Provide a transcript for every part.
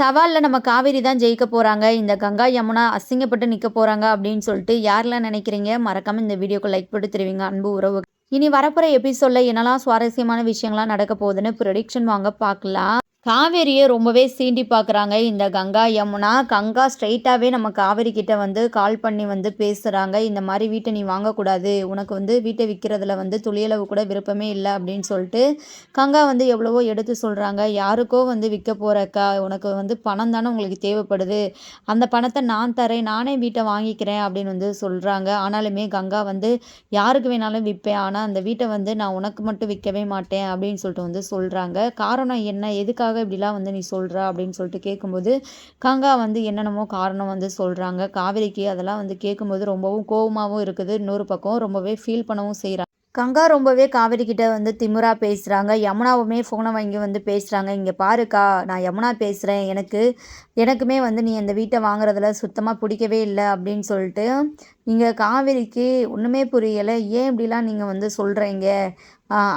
சவாலில் நம்ம காவேரி தான் ஜெயிக்க போகிறாங்க இந்த கங்கா யமுனா அசிங்கப்பட்டு நிற்க போகிறாங்க அப்படின்னு சொல்லிட்டு யாரெல்லாம் நினைக்கிறீங்க? மறக்காமல் இந்த வீடியோக்கு லைக் போட்டு தெரிவிங்க. அன்பு உறவு இனி வரப்போகிற எபிசோடில் என்னெல்லாம் சுவாரஸ்யமான விஷயங்கள்லாம் நடக்க போகுதுன்னு ப்ரொடிக்ஷன் வாங்க பார்க்கலாம். காவேரியை ரொம்பவே சீண்டி பார்க்குறாங்க. இந்த கங்கா யமுனா கங்கா ஸ்ட்ரைட்டாகவே நம்ம காவேரி கிட்ட வந்து கால் பண்ணி வந்து பேசுகிறாங்க இந்த மாதிரி வீட்டை நீ வாங்கக்கூடாது. உனக்கு வந்து வீட்டை விற்கிறதுல வந்து துளியளவு கூட விருப்பமே இல்லை அப்படின்னு சொல்லிட்டு கங்கா வந்து எவ்வளவோ எடுத்து சொல்கிறாங்க யாருக்கோ வந்து விற்க போகிறக்கா உனக்கு வந்து பணம் தானே உங்களுக்கு தேவைப்படுது. அந்த பணத்தை நான் தரேன் நானே வீட்டை வாங்கிக்கிறேன் அப்படின்னு வந்து சொல்கிறாங்க ஆனாலுமே கங்கா வந்து யாருக்கு வேணாலும் விற்பேன். ஆனால் அந்த வீட்டை வந்து நான் உனக்கு மட்டும் விற்கவே மாட்டேன் அப்படின்னு சொல்லிட்டு வந்து சொல்கிறாங்க காரணம் என்ன? எதுக்காக எதுக்காக இப்படிலாம் வந்து நீ சொல்கிற அப்படின்னு சொல்லிட்டு கேட்கும்போது கங்கா வந்து என்னென்னமோ காரணம் வந்து சொல்கிறாங்க காவேரிக்கு அதெல்லாம் வந்து கேட்கும்போது ரொம்பவும் கோபமாகவும் இருக்குது. இன்னொரு பக்கம் ரொம்பவே ஃபீல் பண்ணவும் செய்கிறாங்க கங்கா ரொம்பவே காவேரி கிட்ட வந்து திமுறா பேசுகிறாங்க யமுனாவுமே ஃபோனை வாங்கி வந்து பேசுகிறாங்க இங்கே பாருக்கா நான் யமுனா பேசுகிறேன் எனக்கு எனக்குமே வந்து நீ அந்த வீட்டை வாங்குறதுல சுத்தமாக பிடிக்கவே இல்லை அப்படின்னு சொல்லிட்டு நீங்கள் காவேரிக்கு ஒன்றுமே புரியலை. ஏன் இப்படிலாம் நீங்கள் வந்து சொல்கிறீங்க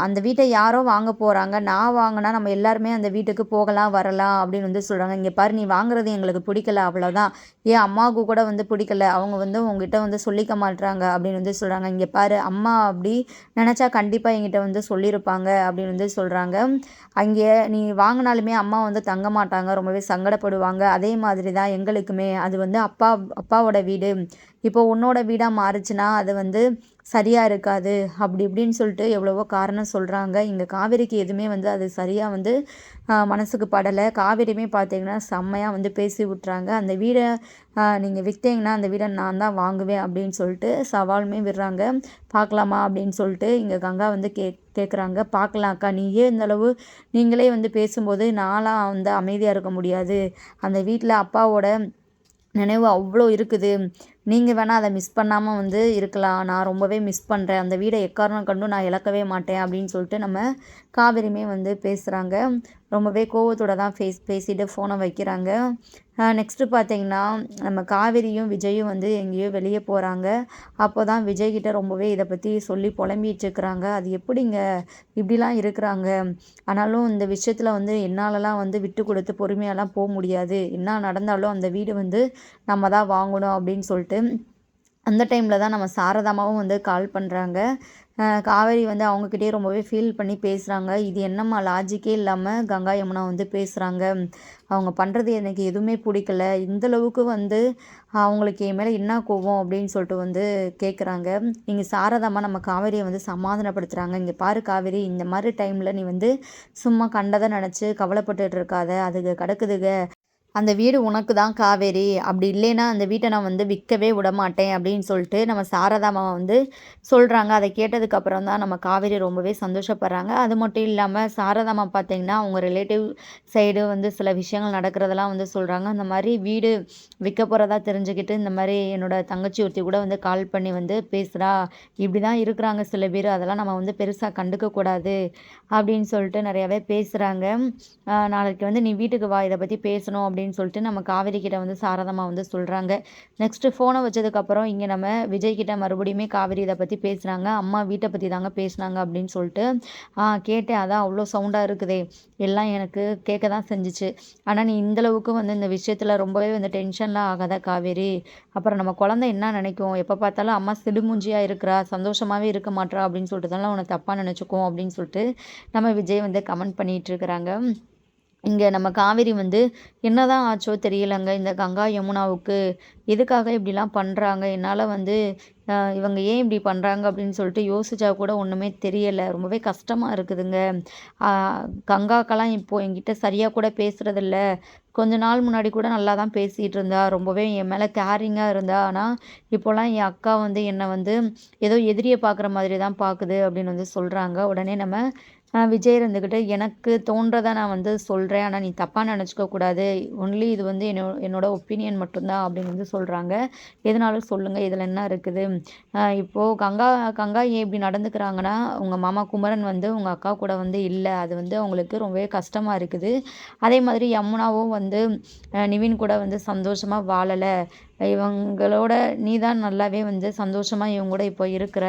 அந்த வீட்டை யாரோ வாங்க போகிறாங்க நான் வாங்கினா நம்ம எல்லாருமே அந்த வீட்டுக்கு போகலாம் வரலாம் அப்படின்னு வந்து சொல்கிறாங்க இங்கே பாரு நீ வாங்குறது எங்களுக்கு பிடிக்கல அவ்வளோதான் ஏன் அம்மாவுக்கு கூட வந்து பிடிக்கல. அவங்க வந்து உங்ககிட்ட வந்து சொல்லிக்க மாட்டுறாங்க அப்படின்னு வந்து சொல்கிறாங்க இங்கே பாரு அம்மா அப்படி நினச்சா கண்டிப்பாக எங்கிட்ட வந்து சொல்லியிருப்பாங்க அப்படின்னு வந்து சொல்கிறாங்க அங்கே நீ வாங்கினாலுமே அம்மா வந்து தங்க மாட்டாங்க ரொம்பவே சங்கடப்படுவாங்க. அதே மாதிரி தான் எங்களுக்குமே. அது வந்து அப்பா அப்பாவோட வீடு. இப்போ உன்னோட வீடாக மாறுச்சுன்னா அது வந்து சரியாக இருக்காது அப்படி இப்படின்னு சொல்லிட்டு எவ்வளவோ காரணம் சொல்கிறாங்க இங்கே காவேரிக்கு எதுவுமே வந்து அது சரியாக வந்து மனசுக்கு படலை. காவேரியுமே பார்த்தீங்கன்னா செம்மையாக வந்து பேசி விட்றாங்க அந்த வீடை நீங்கள் விற்றீங்கன்னா அந்த வீடை நான் தான் வாங்குவேன் அப்படின்னு சொல்லிட்டு சவாலுமே விடுறாங்க. பார்க்கலாமா அப்படின்னு சொல்லிட்டு இங்கே கங்கா வந்து கே கேட்குறாங்க பார்க்கலாம் அக்கா நீயே இந்தளவு நீங்களே வந்து பேசும்போது நான்லாம் வந்து அமைதியாக இருக்க முடியாது. அந்த வீட்டில் அப்பாவோட நினைவு அவ்வளோ இருக்குது. நீங்கள் வேணால் அதை மிஸ் பண்ணாமல் வந்து இருக்கலாம். நான் ரொம்பவே மிஸ் பண்ணுறேன் அந்த வீடை எக்காரணம் கண்டும் நான் இழக்கவே மாட்டேன் அப்படின்னு சொல்லிட்டு நம்ம காவிரியுமே வந்து பேசுகிறாங்க ரொம்பவே கோவத்தோடு தான் ஃபேஸ் பேசிட்டு ஃபோனை வைக்கிறாங்க. நெக்ஸ்ட்டு பார்த்தீங்கன்னா நம்ம காவிரியும் விஜயும் வந்து எங்கேயோ வெளியே போகிறாங்க அப்போ தான் விஜய்கிட்ட ரொம்பவே இதை பற்றி சொல்லி புலம்பிகிட்ருக்குறாங்க அது எப்படிங்க இப்படிலாம் இருக்கிறாங்க? ஆனாலும் இந்த விஷயத்தில் வந்து என்னாலலாம் வந்து விட்டு கொடுத்து பொறுமையாலாம் போக முடியாது. என்ன நடந்தாலும் அந்த வீடு வந்து நம்ம தான் வாங்கணும் அப்படின்னு சொல்லிட்டு அந்த டைமில் தான் நம்ம சாரதாமாவும் வந்து கால் பண்ணுறாங்க காவேரி வந்து அவங்கக்கிட்டே ரொம்பவே ஃபீல் பண்ணி பேசுகிறாங்க இது என்னம்மா லாஜிக்கே இல்லாமல் கங்கா யமுனா வந்து பேசுகிறாங்க அவங்க பண்ணுறது எனக்கு எதுவுமே பிடிக்கல. இந்தளவுக்கு வந்து அவங்களுக்கு என் மேலே என்ன கோவம் அப்படின்னு சொல்லிட்டு வந்து கேட்குறாங்க இங்கே சாரதாமா நம்ம காவேரியை வந்து சமாதானப்படுத்துகிறாங்க இங்கே பாரு காவேரி இந்த மாதிரி டைமில் நீ வந்து சும்மா கண்டதை நினச்சி கவலைப்பட்டுட்டு இருக்காத. அதுக்கு கிடக்குதுங்க அந்த வீடு உனக்கு தான் காவேரி. அப்படி இல்லைன்னா அந்த வீட்டை நான் வந்து விற்கவே விட மாட்டேன் அப்படின்னு சொல்லிட்டு நம்ம சாரதாமா வந்து சொல்கிறாங்க அதை கேட்டதுக்கப்புறம் தான் நம்ம காவேரி ரொம்பவே சந்தோஷப்படுறாங்க. அது மட்டும் இல்லாமல் சாரதாமா பார்த்திங்கன்னா அவங்க ரிலேட்டிவ் சைடு வந்து சில விஷயங்கள் நடக்கிறதெல்லாம் வந்து சொல்கிறாங்க அந்த மாதிரி வீடு விற்க போகிறதா தெரிஞ்சுக்கிட்டு இந்த மாதிரி என்னோட தங்கச்சி ஒருத்தி கூட வந்து கால் பண்ணி வந்து பேசுகிறா இப்படி தான் இருக்கிறாங்க சில பேர். அதெல்லாம் நம்ம வந்து பெருசாக கண்டுக்கக்கூடாது அப்படின்னு சொல்லிட்டு நிறையாவே பேசுகிறாங்க நாளைக்கு வந்து நீ வீட்டுக்கு வா. இதை பற்றி பேசணும் அப்படின்னு அப்படின்னு சொல்லிட்டு நம்ம காவேரி கிட்ட வந்து சாரதமாக வந்து சொல்கிறாங்க நெக்ஸ்ட்டு ஃபோனை வச்சதுக்கப்புறம் இங்கே நம்ம விஜய் கிட்ட மறுபடியுமே காவேரி இதை பற்றி பேசுகிறாங்க அம்மா வீட்டை பற்றி தாங்க பேசுனாங்க அப்படின்னு சொல்லிட்டு கேட்டேன். அதான் அவ்வளோ சவுண்டாக இருக்குதே. எல்லாம் எனக்கு கேட்க தான் செஞ்சிச்சு. ஆனால் நீ இந்தளவுக்கு வந்து இந்த விஷயத்தில் ரொம்பவே வந்து டென்ஷன்லாம் ஆகாத காவேரி. அப்புறம் நம்ம குழந்தை என்ன நினைக்கும்? எப்போ பார்த்தாலும் அம்மா சிடுமுஞ்சியாக இருக்கிறா சந்தோஷமாகவே இருக்க மாட்டா அப்படின்னு சொல்லிட்டு தான் உனக்கு தப்பாக நினச்சிக்கும் அப்படின்னு சொல்லிட்டு நம்ம விஜய் வந்து கமெண்ட் பண்ணிகிட்டு இருக்கிறாங்க. இங்கே நம்ம காவேரி வந்து என்னதான் ஆச்சோ தெரியலங்க. இந்த கங்கா யமுனாவுக்கு எதுக்காக இப்படிலாம் பண்ணுறாங்க என்னால் வந்து இவங்க ஏன் இப்படி பண்ணுறாங்க அப்படின்னு சொல்லிட்டு யோசிச்சா கூட ஒன்றுமே தெரியலை. ரொம்பவே கஷ்டமாக இருக்குதுங்க. கங்காக்கெல்லாம் இப்போது என்கிட்ட சரியாக கூட பேசுகிறதில்ல கொஞ்ச நாள் முன்னாடி கூட நல்லா தான் பேசிகிட்டு இருந்தா. ரொம்பவே என் மேலே கேரிங்காக இருந்தா. ஆனால் இப்போலாம் என் அக்கா வந்து என்னை வந்து ஏதோ எதிரியை பார்க்குற மாதிரி தான் பார்க்குது அப்படின்னு வந்து சொல்கிறாங்க உடனே நம்ம விஜய் இருந்துக்கிட்டு எனக்கு தோன்றதை நான் வந்து சொல்கிறேன் ஆனால் நீ தப்பாக நினச்சிக்க கூடாது. ஒன்லி இது வந்து என்னோ என்னோட ஒப்பீனியன் மட்டும்தான் அப்படின்னு வந்து சொல்கிறாங்க எதனாலும் சொல்லுங்கள் இதில் என்ன இருக்குது? இப்போது கங்கா கங்கா ஏன் இப்படி நடந்துக்கிறாங்கன்னா உங்கள் மாமா குமரன் வந்து உங்கள் அக்கா கூட வந்து இல்லை. அது வந்து அவங்களுக்கு ரொம்பவே கஷ்டமாக இருக்குது. அதே மாதிரி யமுனாவும் வந்து நிவின் கூட வந்து சந்தோஷமாக வாழலை. இவங்களோட நீ தான் நல்லாவே வந்து சந்தோஷமாக இவங்க கூட இப்போ இருக்கிற.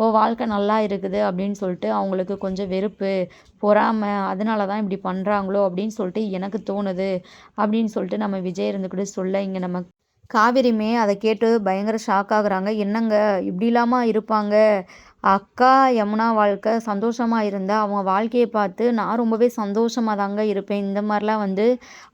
உன் வாழ்க்கை நல்லா இருக்குது அப்படின்னு சொல்லிட்டு அவங்களுக்கு கொஞ்சம் வெறுப்பு பொறாமை அதனால தான் இப்படி பண்ணுறாங்களோ அப்படின்னு சொல்லிட்டு எனக்கு தோணுது அப்படின்னு சொல்லிட்டு நம்ம விஜய் இருந்துக்கிட்டு சொல்ல இங்கே நம்ம காவிரிமே அதை கேட்டு பயங்கர ஷாக் ஆகுறாங்க. என்னங்க இப்படிலாமா இருப்பாங்க? அக்கா யமுனா வாழ்க்கை சந்தோஷமாக இருந்தால் அவங்க வாழ்க்கையை பார்த்து நான் ரொம்பவே சந்தோஷமாக தாங்க இருப்பேன். இந்த மாதிரிலாம் வந்து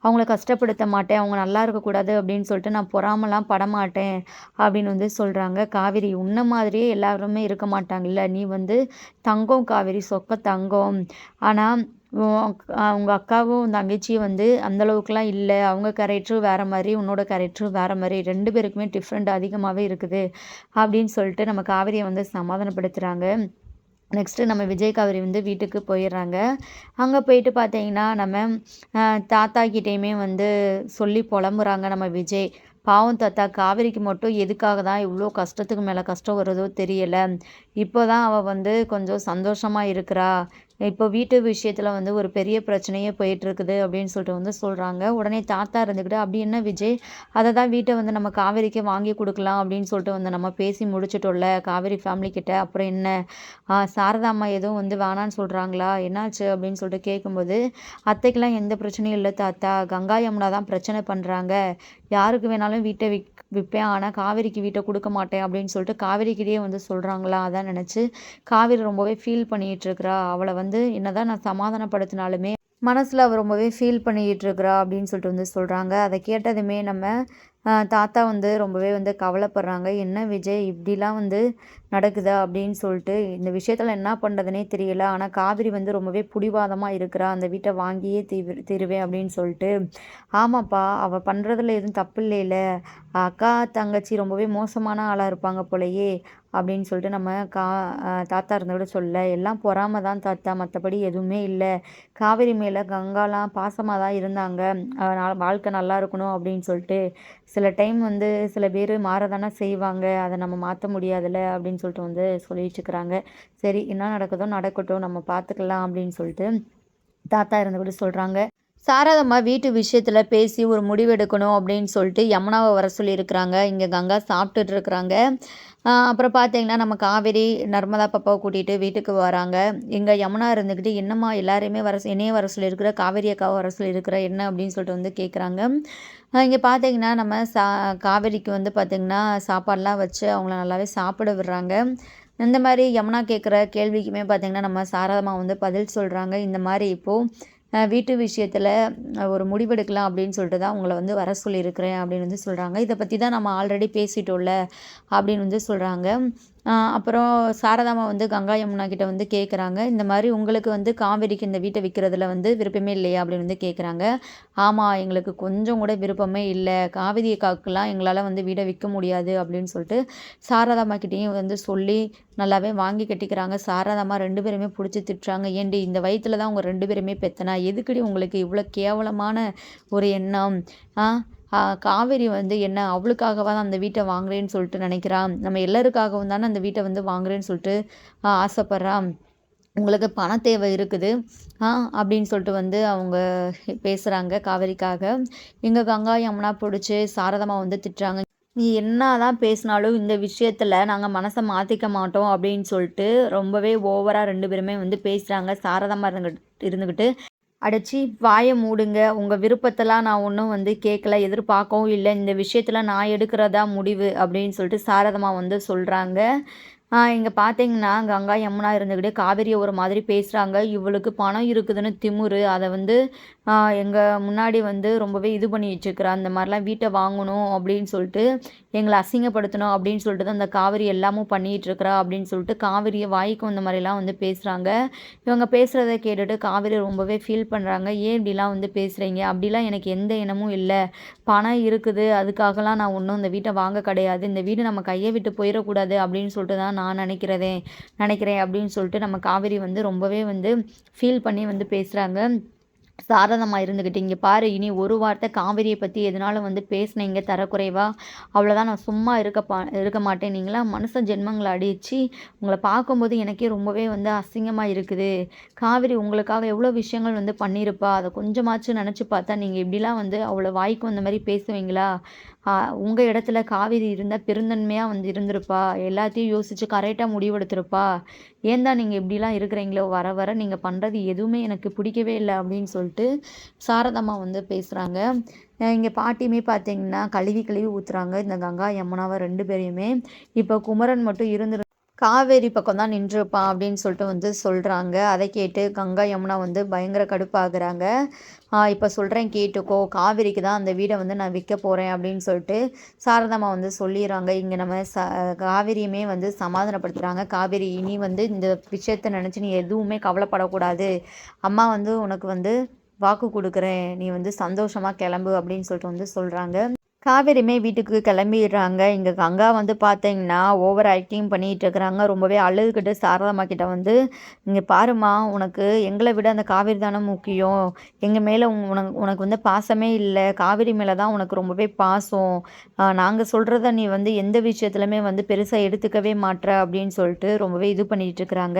அவங்கள கஷ்டப்படுத்த மாட்டேன். அவங்க நல்லா இருக்கக்கூடாது அப்படின்னு சொல்லிட்டு நான் பொறாமலாம் படமாட்டேன் அப்படின்னு வந்து சொல்கிறாங்க காவிரி உன்ன மாதிரியே எல்லாருமே இருக்க மாட்டாங்கல்ல. நீ வந்து தங்கம் காவிரி சொக்க தங்கம். ஆனால் உங்கள் அக்காவும் தங்கச்சியும் வந்து அந்தளவுக்குலாம் இல்லை. அவங்க கேரக்டரும் வேறு மாதிரி உன்னோட கேரக்டரும் வேறு மாதிரி. ரெண்டு பேருக்குமே டிஃப்ரெண்ட் அதிகமாகவே இருக்குது. அப்படின்னு சொல்லிட்டு நம்ம காவிரியை வந்து சமாதானப்படுத்துகிறாங்க நெக்ஸ்ட்டு நம்ம விஜய் காவிரி வந்து வீட்டுக்கு போயிடுறாங்க. அங்கே போயிட்டு பார்த்தீங்கன்னா நம்ம தாத்தா கிட்டேயுமே வந்து சொல்லி புலம்புறாங்க நம்ம விஜய். பாவம் தாத்தா காவேரிக்கு மட்டும் எதுக்காக தான் இவ்வளோ கஷ்டத்துக்கு மேலே கஷ்டம் வருதோ தெரியலை. இப்போ தான் அவள் வந்து கொஞ்சம் சந்தோஷமாக இருக்கிறா. இப்போ வீட்டு விஷயத்தில் வந்து ஒரு பெரிய பிரச்சனையே போயிட்டுருக்குது அப்படின்னு சொல்லிட்டு வந்து சொல்கிறாங்க உடனே தாத்தா இருந்துக்கிட்டு அப்படி என்ன விஜய்? அதை தான் வீட்டை வந்து நம்ம காவேரிக்கே வாங்கி கொடுக்கலாம் அப்படின்னு சொல்லிட்டு வந்து நம்ம பேசி முடிச்சிட்டோம்ல காவேரி ஃபேமிலி கிட்ட. அப்புறம் என்ன? சாரதா அம்மா எதுவும் வந்து வேணான்னு சொல்கிறாங்களா என்னாச்சு? அப்படின்னு சொல்லிட்டு கேட்கும்போது அத்தைக்கெலாம் எந்த பிரச்சனையும் இல்லை தாத்தா. கங்கா யமுனா தான் பிரச்சனை பண்ணுறாங்க யாருக்கு வேணாலும் வீட்டை விக் விற்பேன் ஆனால் காவேரிக்கு வீட்டை கொடுக்க மாட்டேன் அப்படின்னு சொல்லிட்டு காவேரிக்கிட்டே வந்து சொல்கிறாங்களா அதான் நினச்சி காவேரி ரொம்பவே ஃபீல் பண்ணிகிட்டு இருக்கிறா. அவளை வந்து வந்து என்னதான் நான் சமாதானப்படுத்தினாலுமே மனசில் அவள் ரொம்பவே ஃபீல் பண்ணிக்கிட்டு இருக்கிறா அப்படின்னு சொல்லிட்டு வந்து சொல்கிறாங்க அதை கேட்டதுமே நம்ம தாத்தா வந்து ரொம்பவே வந்து கவலைப்படுறாங்க. என்ன விஜய் இப்படிலாம் வந்து நடக்குதா அப்படின்னு சொல்லிட்டு இந்த விஷயத்தில் என்ன பண்ணுறதுனே தெரியல. ஆனால் காவிரி வந்து ரொம்பவே பிடிவாதமாக இருக்கிறா. அந்த வீட்டை வாங்கியே தீவு தீருவேன் அப்படின்னு சொல்லிட்டு. ஆமாப்பா அவள் பண்ணுறதுல எதுவும் தப்பு இல்லையில. அக்கா தங்கச்சி ரொம்பவே மோசமான ஆளாக இருப்பாங்க போலையே அப்படின்னு சொல்லிட்டு நம்ம கா தாத்தா இருந்தோட சொல்ல எல்லாம் பொறாம தான் தாத்தா. மற்றபடி எதுவுமே இல்லை. காவிரி மேலே கங்காலாம் பாசமாக தான் இருந்தாங்க வாழ்க்கை நல்லா இருக்கணும் அப்படின்னு சொல்லிட்டு சில டைம் வந்து சில பேர் மாற தானே செய்வாங்க. அதை நம்ம மாற்ற முடியாதுல்ல அப்படின்னு அப்படின்னு சொல்லிட்டு வந்து சொல்லிட்டு இருக்கிறாங்க சரி என்ன நடக்குதோ நடக்கட்டும் நம்ம பார்த்துக்கலாம் அப்படின்னு சொல்லிட்டு தாத்தா இருந்தபடி சொல்கிறாங்க சாரதம்மா வீட்டு விஷயத்தில் பேசி ஒரு முடிவெடுக்கணும் அப்படின்னு சொல்லிட்டு யமுனாவை வர சொல்லியிருக்கிறாங்க. இங்கே கங்கா சாப்பிட்டுட்டு இருக்கிறாங்க. அப்புறம் பார்த்தீங்கன்னா நம்ம காவேரி நர்மதா பாப்பாவை கூட்டிகிட்டு வீட்டுக்கு வராங்க. இங்கே யமுனா இருந்துக்கிட்டு என்னம்மா எல்லாரையுமே வர என்னையே வர சொல்லியிருக்கிற காவேரி அக்காவை வர சொல்லியிருக்கிற என்ன அப்படின்னு சொல்லிட்டு வந்து கேட்குறாங்க இங்கே பார்த்தீங்கன்னா நம்ம சா காவேரிக்கு வந்து பார்த்திங்கன்னா சாப்பாடெலாம் வச்சு அவங்கள நல்லாவே சாப்பிட விடுறாங்க. இந்த மாதிரி யமுனா கேட்குற கேள்விக்குமே பார்த்திங்கன்னா நம்ம சாரதம்மா வந்து பதில் சொல்கிறாங்க இந்த மாதிரி இப்போது வீட்டு விஷயத்தில் ஒரு முடிவெடுக்கலாம் அப்படின்னு சொல்லிட்டு தான் உங்களை வந்து வர சொல்லியிருக்கிறேன் அப்படின்னு வந்து சொல்கிறாங்க இதை பற்றி தான் நம்ம ஆல்ரெடி பேசிட்டோம்ல அப்படின்னு வந்து சொல்கிறாங்க அப்புறம் சாரதாமா வந்து கங்கா யமுனா கிட்ட வந்து கேட்குறாங்க இந்த மாதிரி உங்களுக்கு வந்து காவேரிக்கு இந்த வீட்டை விற்கிறதுல வந்து விருப்பமே இல்லையா அப்படின்னு வந்து கேட்குறாங்க ஆமாம் எங்களுக்கு கொஞ்சம் கூட விருப்பமே இல்லை. காவேரி காக்கெலாம் எங்களால் வந்து வீடை விற்க முடியாது அப்படின்னு சொல்லிட்டு சாரதாமா கிட்டேயும் வந்து சொல்லி நல்லாவே வாங்கி கட்டிக்கிறாங்க. சாரதாமா ரெண்டு பேருமே பிடிச்சி திட்டுறாங்க. ஏண்டி இந்த வயிற்றுல தான் உங்கள் ரெண்டு பேருமே பெத்தனா? எதுக்கடி உங்களுக்கு இவ்வளோ கேவலமான ஒரு எண்ணம்? ஆ காவேரி வந்து என்ன அவளுக்காகவா தான் அந்த வீட்டை வாங்குறேன்னு சொல்லிட்டு நினைக்கிறான் நம்ம எல்லோருக்காகவும் தானே அந்த வீட்டை வந்து வாங்குறேன்னு சொல்லிட்டு ஆசைப்பட்றான் உங்களுக்கு பண தேவை இருக்குது ஆ அப்படின்னு சொல்லிட்டு வந்து அவங்க பேசுகிறாங்க காவேரிக்காக. எங்கள் கங்கா யமுனா பிடிச்சி சாரதமாக வந்து திட்டுறாங்க. நீ என்ன தான் பேசினாலும் இந்த விஷயத்தில் நாங்கள் மனசை மாற்றிக்க மாட்டோம் அப்படின்னு சொல்லிட்டு ரொம்பவே ஓவராக ரெண்டு பேருமே வந்து பேசுகிறாங்க சாரதமாக இருந்துக்கிட்டு இருந்துக்கிட்டு அடைச்சி வாயை மூடுங்க. உங்கள் விருப்பத்தெல்லாம் நான் ஒன்றும் வந்து கேட்கல எதிர்பார்க்கவும் இல்லை. இந்த விஷயத்தில் நான் எடுக்கிறதா முடிவு அப்படின்னு சொல்லிட்டு சாரதமா வந்து சொல்கிறாங்க இங்கே பார்த்தீங்கன்னா கங்கா யமுனா இருந்துக்கிட்டே காவேரியை ஒரு மாதிரி பேசுகிறாங்க இவளுக்கு பணம் இருக்குதுன்னு திமுரு. அதை வந்து எங்கள் முன்னாடி வந்து ரொம்பவே இது பண்ணி வச்சுக்கிறா அந்த மாதிரிலாம் வீட்டை வாங்கணும் அப்படின்னு சொல்லிட்டு எங்களை அசிங்கப்படுத்தணும் அப்படின்னு சொல்லிட்டு தான் அந்த காவிரி எல்லாமும் பண்ணிகிட்டு இருக்கிறா அப்படின்னு சொல்லிட்டு காவிரியை வாய்க்கும் அந்த மாதிரிலாம் வந்து பேசுகிறாங்க இவங்க பேசுகிறத கேட்டுட்டு காவிரி ரொம்பவே ஃபீல் பண்ணுறாங்க ஏன் இப்படிலாம் வந்து பேசுகிறீங்க அப்படிலாம் எனக்கு எந்த இனமும் இல்லை. பணம் இருக்குது. அதுக்காகலாம் நான் ஒன்றும் இந்த வீட்டை வாங்க கிடையாது. இந்த வீடு நம்ம கையை விட்டு போயிடக்கூடாது அப்படின்னு சொல்லிட்டு தான் நான் நினைக்கிறதே நினைக்கிறேன் அப்படின்னு சொல்லிட்டு நம்ம காவேரி வந்து ரொம்பவே வந்து ஃபீல் பண்ணி வந்து பேசுகிறாங்க சாரதமாக இருந்துக்கிட்டு இங்கே பாரு இனி ஒரு வார்த்தை காவிரியை பற்றி எதனாலும் வந்து பேசினீங்க தரக்குறைவா? அவ்வளோதான் நான் சும்மா இருக்க பா இருக்க மாட்டேன் நீங்களாம் மனுஷ ஜென்மங்களை அடித்து உங்களை பார்க்கும்போது எனக்கே ரொம்பவே வந்து அசிங்கமாக இருக்குது. காவிரி உங்களுக்காக எவ்வளோ விஷயங்கள் வந்து பண்ணியிருப்பா? அதை கொஞ்சமாச்சும் நினச்சி பார்த்தா நீங்கள் இப்படிலாம் வந்து அவ்வளோ வாய்க்கும் அந்த மாதிரி பேசுவீங்களா? உங்கள் இடத்துல காவேரி இருந்தால் பெருந்தன்மையாக வந்து இருந்திருப்பா. எல்லாத்தையும் யோசித்து கரெக்டாக முடிவெடுத்திருப்பா. ஏன் தான் நீங்கள் இப்படிலாம் இருக்கிறீங்களோ? வர வர நீங்கள் பண்ணுறது எதுவுமே எனக்கு பிடிக்கவே இல்லை அப்படின்னு சொல்லிட்டு சாரதம்மா வந்து பேசுகிறாங்க இங்கே பாட்டியுமே பார்த்தீங்கன்னா கழுவி கழுவி ஊற்றுறாங்க இந்த கங்கா யமுனாவை ரெண்டு பேரையுமே. இப்போ குமரன் மட்டும் இருந்து காவேரி பக்கம் தான் நின்றுருப்பான் அப்படின்னு சொல்லிட்டு வந்து சொல்கிறாங்க அதை கேட்டு கங்கா யமுனா வந்து பயங்கர கடுப்பாகிறாங்க. இப்போ சொல்கிறேன் கேட்டுக்கோ காவேரிக்கு தான் அந்த வீடை வந்து நான் விற்க போகிறேன் அப்படின்னு சொல்லிட்டு சாரதாம்மா வந்து சொல்லிடுறாங்க. இங்கே நம்ம ச காவேரியுமே வந்து சமாதானப்படுத்துகிறாங்க காவேரி இனி வந்து இந்த விஷயத்தை நினச்சி நீ எதுவுமே கவலைப்படக்கூடாது. அம்மா வந்து உனக்கு வந்து வாக்கு கொடுக்குறேன். நீ வந்து சந்தோஷமாக கிளம்பு அப்படின்னு சொல்லிட்டு வந்து சொல்கிறாங்க காவேரியுமே வீட்டுக்கு கிளம்பிடுறாங்க. இங்கே கங்கா வந்து பார்த்தீங்கன்னா ஓவர் ஆக்டிங் பண்ணிகிட்டு இருக்கிறாங்க. ரொம்பவே அழுதுகிட்டு சாரதாம்மா கிட்ட வந்து இங்கே பாருமா உனக்கு எங்களை விட அந்த காவேரி தானே முக்கியம். எங்கள் மேலே உனக்கு உனக்கு வந்து பாசமே இல்லை. காவேரி மேலே தான் உனக்கு ரொம்பவே பாசம். நாங்கள் சொல்கிறத நீ வந்து எந்த விஷயத்துலையுமே வந்து பெருசாக எடுத்துக்கவே மாட்ற. அப்படின்னு சொல்லிட்டு ரொம்பவே இது பண்ணிகிட்டு இருக்கிறாங்க.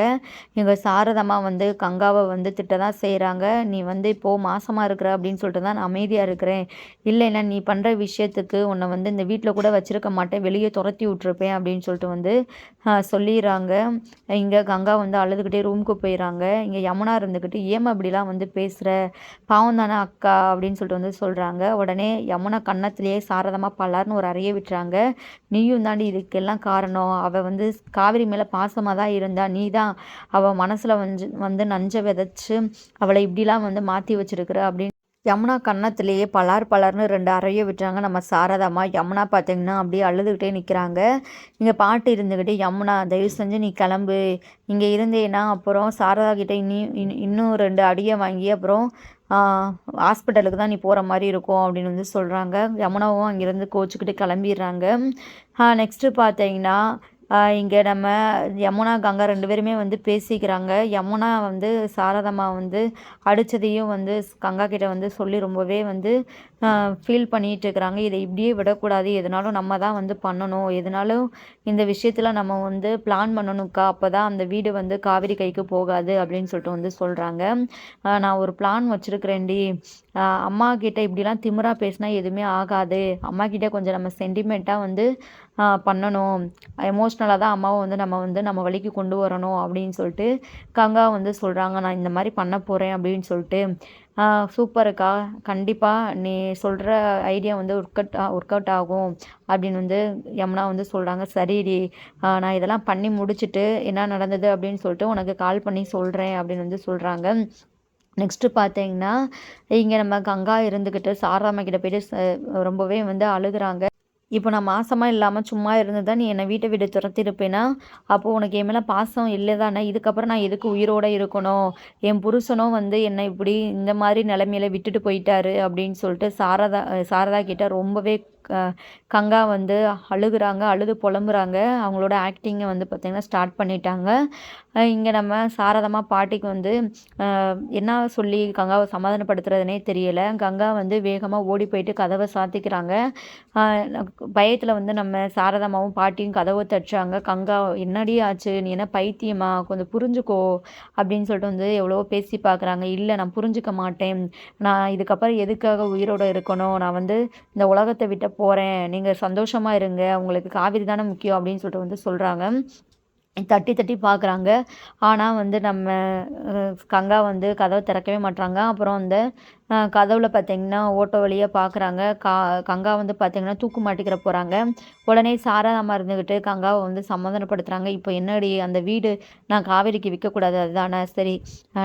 எங்கள் சாரதம்மா வந்து கங்காவை வந்து திட்ட தான் செய்கிறாங்க நீ வந்து இப்போது மாசமாக இருக்கிற அப்படின்னு சொல்லிட்டு தான் நான் அமைதியாக இருக்கிறேன். இல்லைன்னா நீ பண்ணுற விஷயத்த வருஷத்துக்கு உன்னை வந்து இந்த வீட்டில் கூட வச்சுருக்க மாட்டேன் வெளியே துரத்தி விட்ருப்பேன் அப்படின்னு சொல்லிட்டு வந்து சொல்லிடுறாங்க. இங்கே கங்கா வந்து அழுதுகிட்டே ரூமுக்கு போயிடறாங்க. இங்கே யமுனா இருந்துக்கிட்டு ஏமா இப்படிலாம் வந்து பேசுகிற பாவம் தானே அக்கா? அப்படின்னு சொல்லிட்டு வந்து சொல்கிறாங்க உடனே யமுனா கன்னத்திலேயே சாரதமாக பல்லார்னு ஒரு அறைய விட்டுறாங்க. நீயும் தாண்டி இதுக்கெல்லாம் காரணம். அவள் வந்து காவிரி மேலே பாசமாக தான் இருந்தா நீ தான் அவள் மனசில் வந்து வந்து நஞ்சை விதைச்சி அவளை இப்படிலாம் வந்து மாற்றி வச்சுருக்குற அப்படின்னு யமுனா கன்னத்திலேயே பலார் பலார்னு ரெண்டு அறைய விட்டுறாங்க. நம்ம சாரதாம்மா யமுனா பார்த்தீங்கன்னா அப்படியே அழுதுகிட்டே நிற்கிறாங்க இங்கே பாட்டு இருந்துக்கிட்டு யமுனா தயவு செஞ்சு நீ கிளம்பு. இங்கே இருந்தேன்னா அப்புறம் சாரதா கிட்டே இனி இன்னும் ரெண்டு அடியை வாங்கி அப்புறம் ஹாஸ்பிட்டலுக்கு தான் நீ போகிற மாதிரி இருக்கும் அப்படின்னு வந்து சொல்கிறாங்க யமுனாவும் அங்கேருந்து கோச்சிக்கிட்டு கிளம்பிடுறாங்க. நெக்ஸ்ட்டு பார்த்தீங்கன்னா இங்கே நம்ம யமுனா கங்கா ரெண்டு பேருமே வந்து பேசிக்கிறாங்க. யமுனா வந்து சாரதம்மா வந்து அடித்ததையும் வந்து கங்கா கிட்ட வந்து சொல்லி ரொம்பவே வந்து ஃபீல் பண்ணிகிட்டு இருக்கிறாங்க இதை இப்படியே விடக்கூடாது. எதுனாலும் நம்ம தான் வந்து பண்ணணும். எதுனாலும் இந்த விஷயத்தில் நம்ம வந்து பிளான் பண்ணணுக்கா அப்போ தான் அந்த வீடு வந்து காவிரி கைக்கு போகாது அப்படின்னு சொல்லிட்டு வந்து சொல்கிறாங்க நான் ஒரு பிளான் வச்சுருக்கிறேன்டி. அம்மா கிட்ட இப்படிலாம் திமிரா பேசினா எதுவுமே ஆகாது. அம்மா கிட்ட கொஞ்சம் நம்ம சென்டிமெண்ட்டாக வந்து பண்ணணும். எமோஷ்னலாக தான் அம்மாவை வந்து நம்ம வந்து நம்ம வழிக்கு கொண்டு வரணும் அப்படின்னு சொல்லிட்டு கங்கா வந்து சொல்கிறாங்க நான் இந்த மாதிரி பண்ண போகிறேன் அப்படின்னு சொல்லிட்டு. சூப்பருக்கா கண்டிப்பாக நீ சொல்கிற ஐடியா வந்து ஒர்க் அவுட் ஒர்க் அவுட் ஆகும் அப்படின்னு வந்து யமுனா வந்து சொல்கிறாங்க சரிடி. நான் இதெல்லாம் பண்ணி முடிச்சுட்டு என்ன நடந்தது அப்படின்னு சொல்லிட்டு உனக்கு கால் பண்ணி சொல்கிறேன் அப்படின்னு வந்து சொல்கிறாங்க நெக்ஸ்ட்டு பார்த்தீங்கன்னா இங்கே நம்ம கங்கா இருந்துக்கிட்டு சாரதாம்மா கிட்ட போயிட்டு ரொம்பவே வந்து அழுகுறாங்க. இப்போ நான் மாசமாக இல்லாமல் சும்மா இருந்து தான் நீ என்னை வீட்டை விட்டு துரத்திருப்பேனா? அப்போது உனக்கு என் மேலே பாசம் இல்லை தானே இதுக்கப்புறம் நான் எதுக்கு உயிரோடு இருக்கணும்? என் புருஷனும் வந்து என்னை இப்படி இந்த மாதிரி நிலமையில விட்டுட்டு போயிட்டாரு அப்படின்னு சொல்லிட்டு சாரதா சாரதா கிட்ட ரொம்பவே க கங்கா வந்து அழுகுறாங்க அழுது புலம்புறாங்க. அவங்களோட ஆக்டிங்கை வந்து பார்த்திங்கன்னா ஸ்டார்ட் பண்ணிட்டாங்க. இங்கே நம்ம சாரதமாக பாட்டிக்கு வந்து என்ன சொல்லி கங்காவை சமாதானப்படுத்துறதுனே தெரியலை. கங்கா வந்து வேகமாக ஓடி போயிட்டு கதவை சாத்திக்கிறாங்க. பயத்தில் வந்து நம்ம சாரதமாவும் பாட்டியும் கதவை தச்சாங்க கங்கா என்னடி ஆச்சு? நீ என்ன பைத்தியமா? கொஞ்சம் புரிஞ்சுக்கோ அப்படின்னு சொல்லிட்டு வந்து எவ்வளோ பேசி பார்க்குறாங்க இல்லை நான் புரிஞ்சுக்க மாட்டேன். நான் இதுக்கப்புறம் எதுக்காக உயிரோடு இருக்கணும்? நான் வந்து இந்த உலகத்தை விட்ட போகிறேன் நீங்கள் சந்தோஷமாக இருங்க. உங்களுக்கு காவிரி தானே முக்கியம் அப்படின்னு சொல்லிட்டு வந்து சொல்கிறாங்க தட்டி தட்டி பார்க்குறாங்க ஆனால் வந்து நம்ம கங்கா வந்து கதவை திறக்கவே மாட்றாங்க. அப்புறம் அந்த கதவுல பார்த்தீங்கன்னா ஓட்டோ வழியாக பார்க்குறாங்க கா கங்கா வந்து பார்த்தீங்கன்னா தூக்கு மாட்டிக்கிற போகிறாங்க உடனே சாராதாமா இருந்துக்கிட்டு கங்காவை வந்து சமாதானப்படுத்துகிறாங்க இப்போ என்னடி அந்த வீடு நான் காவேரிக்கு விற்கக்கூடாது அதுதானே? சரி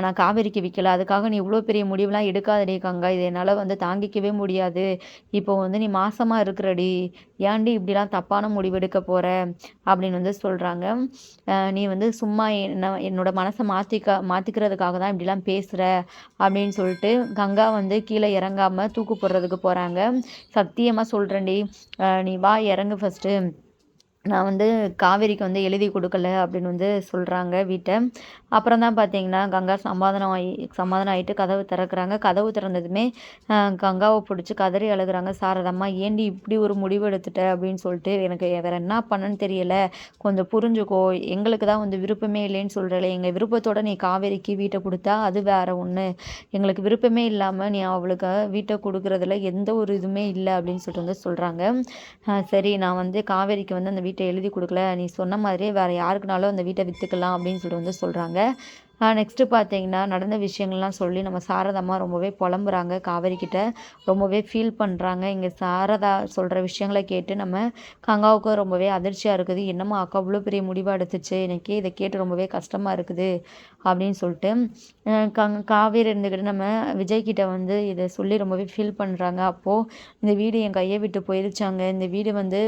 நான் காவேரிக்கு விற்கல அதுக்காக நீ இவ்வளோ பெரிய முடிவுலாம் எடுக்காதடி கங்கா. இது என்னால் வந்து தாங்கிக்கவே முடியாது. இப்போ வந்து நீ மாசமாக இருக்கிறடி. ஏன்டி இப்படிலாம் தப்பான முடிவு எடுக்க போகிற அப்படின்னு வந்து சொல்கிறாங்க நீ வந்து சும்மா என்ன என்னோட மனசை மாற்றிக்க மாற்றிக்கிறதுக்காக தான் இப்படிலாம் பேசுகிற அப்படின்னு சொல்லிட்டு கங்கா வந்து கீழே இறங்காமல் தூக்கு போடுறதுக்கு போகிறாங்க சத்தியமாக சொல்கிறேன்டி நீ வா இறங்கு ஃபஸ்ட்டு நான் வந்து காவேரிக்கு வந்து எழுதி கொடுக்கல அப்படின்னு வந்து சொல்கிறாங்க வீட்டை. அப்புறம் தான் பார்த்தீங்கன்னா கங்கா சமாதானம் ஆகி சமாதானம் ஆகிட்டு கதவு திறக்கிறாங்க. கதவு திறந்ததுமே கங்காவை பிடிச்சி கதறி அழுகுறாங்க. சாரதம்மா ஏண்டி இப்படி ஒரு முடிவு எடுத்துட்ட? அப்படின்னு சொல்லிட்டு எனக்கு வேறு என்ன பண்ணன்னு தெரியல. கொஞ்சம் புரிஞ்சுக்கோ. எங்களுக்கு தான் வந்து விருப்பமே இல்லைன்னு சொல்கிறல எங்கள் விருப்பத்தோடு நீ காவேரிக்கு வீட்டை கொடுத்தா அது வேறு ஒன்று எங்களுக்கு விருப்பமே இல்லாமல் நீ அவளுக்கு வீட்டை கொடுக்குறதுல எந்த ஒரு இதுவுமே இல்லை அப்படின்னு சொல்லிட்டு வந்து சொல்கிறாங்க சரி நான் வந்து காவேரிக்கு வந்து அந்த வீட்டை எழுதி கொடுக்கல. நீ சொன்ன மாதிரியே வேறு யாருக்குனாலும் அந்த வீட்டை விற்றுக்கலாம் அப்படின்னு சொல்லிட்டு வந்து சொல்கிறாங்க நெக்ஸ்ட்டு பார்த்தீங்கன்னா நடந்த விஷயங்கள்லாம் சொல்லி நம்ம சாரதம்மா ரொம்பவே புலம்புறாங்க. காவேரிக்கிட்ட ரொம்பவே ஃபீல் பண்ணுறாங்க இங்கே சாரதா சொல்கிற விஷயங்களை கேட்டு நம்ம கங்காவுக்கு ரொம்பவே அதிர்ச்சியாக இருக்குது. என்னம்மா அக்கா அவ்வளோ பெரிய முடிவாக எடுத்துச்சு. எனக்கு இதை கேட்டு ரொம்பவே கஷ்டமாக இருக்குது அப்படின்னு சொல்லிட்டு கங் காவேரி இருந்துக்கிட்டு நம்ம விஜய்கிட்ட வந்து இதை சொல்லி ரொம்பவே ஃபீல் பண்ணுறாங்க அப்போது இந்த வீடு என் கையை விட்டு போயிருச்சாங்க. இந்த வீடு வந்து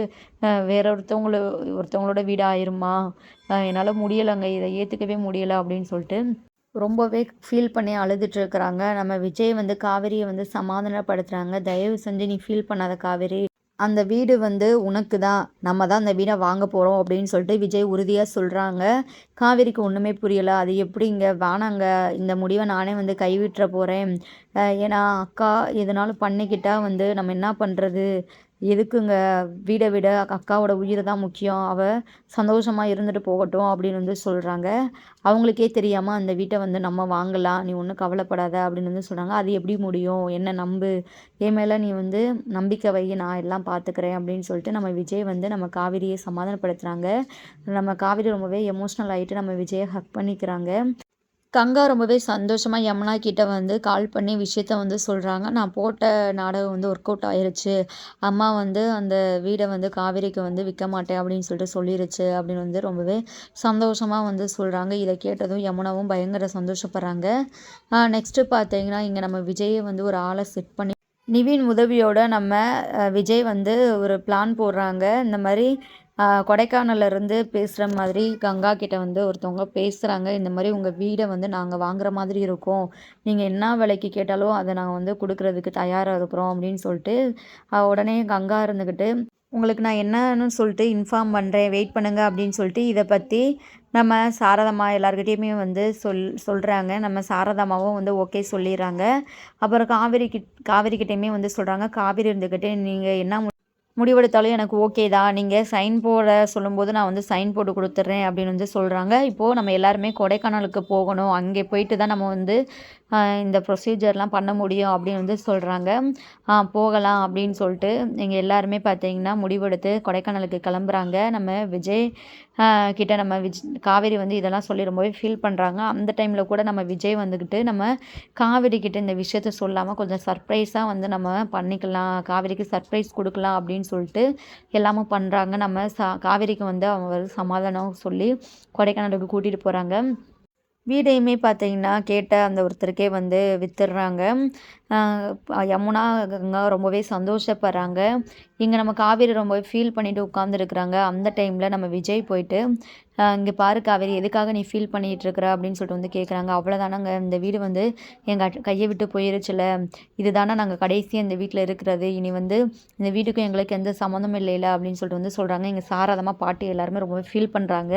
வேற ஒருத்தவங்கள ஒருத்தவங்களோட வீடு ஆயிருமா என்னால் முடியலைங்க. இதை ஏற்றுக்கவே முடியலை அப்படின்னு சொல்லிட்டு ரொம்பவே ஃபீல் பண்ணி அழுதுட்டுருக்குறாங்க நம்ம விஜய் வந்து காவேரியை வந்து சமாதானப்படுத்துகிறாங்க தயவு செஞ்சு நீ ஃபீல் பண்ணாத காவேரி. அந்த வீடு வந்து உனக்கு தான். நம்ம தான் அந்த வீடை வாங்க போகிறோம் அப்படின்னு சொல்லிட்டு விஜய் உறுதியாக சொல்கிறாங்க காவேரிக்கு ஒன்றுமே புரியலை. அது எப்படி இங்கே வேணாங்க இந்த முடிவை நானே வந்து கைவிட்டுற போகிறேன் ஏன்னா அக்கா எதனாலும் பண்ணிக்கிட்டால் வந்து நம்ம என்ன பண்ணுறது எதுக்குங்க? வீடை விட அக்காவோட உயிர் தான் முக்கியம். அவள் சந்தோஷமாக இருந்துட்டு போகட்டும் அப்படின்னு வந்து சொல்கிறாங்க அவங்களுக்கே தெரியாமல் அந்த வீட்டை வந்து நம்ம வாங்கலாம். நீ ஒன்றும் கவலைப்படாத அப்படின்னு வந்து சொல்கிறாங்க அது எப்படி முடியும்? என்ன நம்பு? என் மேலே நீ வந்து நம்பிக்கை வை. நான் எல்லாம் பார்த்துக்கிறேன் அப்படின்னு சொல்லிட்டு நம்ம விஜய் வந்து நம்ம காவிரியை சமாதானப்படுத்துகிறாங்க நம்ம காவிரி ரொம்பவே எமோஷ்னல் ஆகிட்டு நம்ம விஜயை ஹக் பண்ணிக்கிறாங்க. கங்கா ரொம்பவே சந்தோஷமாக யமுனா கிட்டே வந்து கால் பண்ணி விஷயத்த வந்து சொல்கிறாங்க நான் போட்ட நாடகம் வந்து ஒர்க் அவுட் ஆயிருச்சு. அம்மா வந்து அந்த வீடை வந்து காவேரிக்கு வந்து விற்க மாட்டேன் அப்படின்னு சொல்லிட்டு சொல்லிருச்சு அப்படின்னு வந்து ரொம்பவே சந்தோஷமாக வந்து சொல்கிறாங்க இதை கேட்டதும் யமுனாவும் பயங்கர சந்தோஷப்படுறாங்க. நெக்ஸ்ட்டு பார்த்தீங்கன்னா இங்கே நம்ம விஜயை வந்து ஒரு ஆளை செட் பண்ணி நிவின் உதவியோட நம்ம விஜய் வந்து ஒரு பிளான் போடுறாங்க. இந்த மாதிரி கொடைக்கானல்லேருந்து பேசுகிற மாதிரி கங்கா கிட்ட வந்து ஒருத்தவங்க பேசுகிறாங்க இந்த மாதிரி உங்கள் வீடை வந்து நாங்கள் வாங்குற மாதிரி இருக்கோம். நீங்கள் என்ன விலைக்கு கேட்டாலும் அதை நாங்கள் வந்து கொடுக்குறதுக்கு தயாராக இருக்கிறோம் அப்படின்னு சொல்லிட்டு உடனே கங்கா இருந்துக்கிட்டு உங்களுக்கு நான் என்னன்னு சொல்லிட்டு இன்ஃபார்ம் பண்ணுறேன் வெயிட் பண்ணுங்கள் அப்படின்னு சொல்லிட்டு இதை பற்றி நம்ம சாரதம்மா எல்லாருக்கிட்டேயுமே வந்து சொல் சொல்கிறாங்க நம்ம சாரதாமாவும் வந்து ஓகே சொல்லிடுறாங்க. அப்புறம் காவேரி கிட் காவேரி கிட்டேயுமே வந்து சொல்கிறாங்க காவேரி இருந்துக்கிட்டே நீங்கள் என்ன முடிவெடுத்தாலும் எனக்கு ஓகே தான். நீங்கள் சைன் போட சொல்லும்போது நான் வந்து சைன் போட்டு கொடுத்துட்றேன் அப்படின்னு வந்து சொல்கிறாங்க இப்போது நம்ம எல்லாருமே கொடைக்கானலுக்கு போகணும். அங்கே போயிட்டு தான் நம்ம வந்து இந்த ப்ரொசீஜர்லாம் பண்ண முடியும் அப்படின்னு வந்து சொல்கிறாங்க போகலாம் அப்படின்னு சொல்லிட்டு எங்கள் எல்லாருமே பார்த்தீங்கன்னா முடிவெடுத்து கொடைக்கானலுக்கு கிளம்புறாங்க. நம்ம விஜய் கிட்ட நம்ம விஜ் காவேரி வந்து இதெல்லாம் சொல்லி ரொம்பவே ஃபீல் பண்ணுறாங்க அந்த டைமில் கூட நம்ம விஜய் வந்துக்கிட்டு நம்ம காவேரி கிட்ட இந்த விஷயத்த சொல்லாமல் கொஞ்சம் சர்ப்ரைஸாக வந்து நம்ம பண்ணிக்கலாம். காவேரிக்கு சர்ப்ரைஸ் கொடுக்கலாம் அப்படின்னு சொல்லிட்டு எல்லாமும் பண்ணுறாங்க நம்ம சா காவேரிக்கு வந்து அவங்க சமாதானம் சொல்லி கொடைக்கானலுக்கு கூட்டிகிட்டு போகிறாங்க வீடையுமே பார்த்தீங்கன்னா கேட்ட அந்த ஒருத்தருக்கே வந்து வித்துடுறாங்க. யமுனா கங்கா ரொம்பவே சந்தோஷப்படுறாங்க. இங்கே நம்ம காவேரி ரொம்பவே ஃபீல் பண்ணிவிட்டு உட்காந்துருக்குறாங்க அந்த டைமில் நம்ம விஜய் போயிட்டு இங்கே பாரு காவேரி எதுக்காக நீ ஃபீல் பண்ணிகிட்டு இருக்கிற? அப்படின்னு சொல்லிட்டு வந்து கேட்குறாங்க அவ்வளோதானங்க இந்த வீடு வந்து எங்கள் கையை விட்டு போயிருச்சுல. இதுதானே நாங்கள் கடைசியாக இந்த வீட்டில் இருக்கிறது. இனி வந்து இந்த வீட்டுக்கும் எங்களுக்கு எந்த சம்மந்தமும் இல்லைல்ல அப்படின்னு சொல்லிட்டு வந்து சொல்கிறாங்க இங்கே சாராதமாக பாட்டு எல்லாருமே ரொம்பவே ஃபீல் பண்ணுறாங்க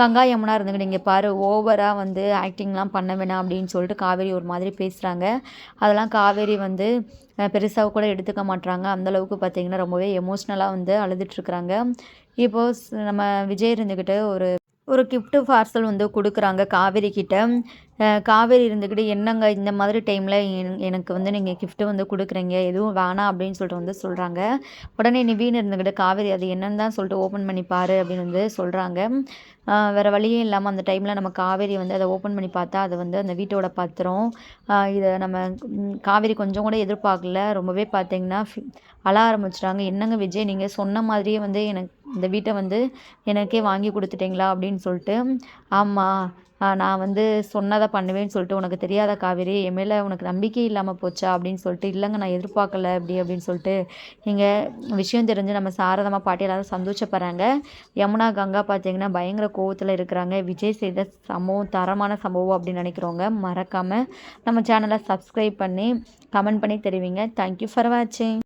கங்கா யமுனா இருந்துக்கிட்டு இங்கே பாரு ஓவராக வந்து ஆக்டிங்லாம் பண்ண வேணாம் அப்படின்னு சொல்லிட்டு காவேரி ஒரு மாதிரி பேசுகிறாங்க அதெல்லாம் காவேரி வந்து பெருசாக கூட எடுத்துக்க மாட்றாங்க. அந்தளவுக்கு பார்த்திங்கன்னா ரொம்பவே எமோஷ்னலாக வந்து அழுதுட்ருக்குறாங்க. இப்போது நம்ம விஜய் இருந்துக்கிட்டு ஒரு ஒரு கிஃப்ட்டு பார்சல் வந்து கொடுக்குறாங்க காவேரி கிட்ட காவேரி இருந்துக்கிட்டு என்னங்க இந்த மாதிரி டைமில் எனக்கு வந்து நீங்கள் கிஃப்ட்டு வந்து கொடுக்குறீங்க எதுவும் வேணாம் அப்படின்னு சொல்லிட்டு வந்து சொல்கிறாங்க உடனே நிவீன் இருந்துக்கிட்டு காவேரி அது என்னன்னு தான் சொல்லிட்டு ஓப்பன் பண்ணி பாரு அப்படின்னு வந்து சொல்கிறாங்க வேறு வழியே இல்லாமல் அந்த டைமில் நம்ம காவேரி வந்து அதை ஓப்பன் பண்ணி பார்த்தா அது வந்து அந்த வீட்டோட பத்திரம் இதை நம்ம காவேரி கொஞ்சம் கூட எதிர்பார்க்கல. ரொம்பவே பார்த்தீங்கன்னா அழ ஆரம்பிச்சிட்டாங்க. என்னங்க விஜய் நீங்கள் சொன்ன மாதிரியே வந்து எனக்கு இந்த வீட்டை வந்து எனக்கே வாங்கி கொடுத்துட்டிங்களா? அப்படின்னு சொல்லிட்டு ஆமாம் நான் வந்து சொன்னதை பண்ணுவேன்னு சொல்லிட்டு உனக்கு தெரியாத காவேரி? என் மேலே உனக்கு நம்பிக்கை இல்லாமல் போச்சா? அப்படின்னு சொல்லிட்டு இல்லைங்க நான் எதிர்பார்க்கல. அப்படி அப்படின்னு சொல்லிட்டு இங்கே விஷயம் தெரிஞ்சு நம்ம சாரதமாக பாட்டி எல்லாரும் சந்தோஷப்படுறாங்க. யமுனா கங்கா பார்த்தீங்கன்னா பயங்கர கோவத்தில் இருக்கிறாங்க. விஜய் செய்த சம்பவம் தரமான சம்பவம் அப்படின்னு நினைக்கிறவங்க மறக்காமல் நம்ம சேனலை சப்ஸ்கிரைப் பண்ணி கமெண்ட் பண்ணி தெரிவிங்க. தேங்க்யூ ஃபார் வாட்சிங்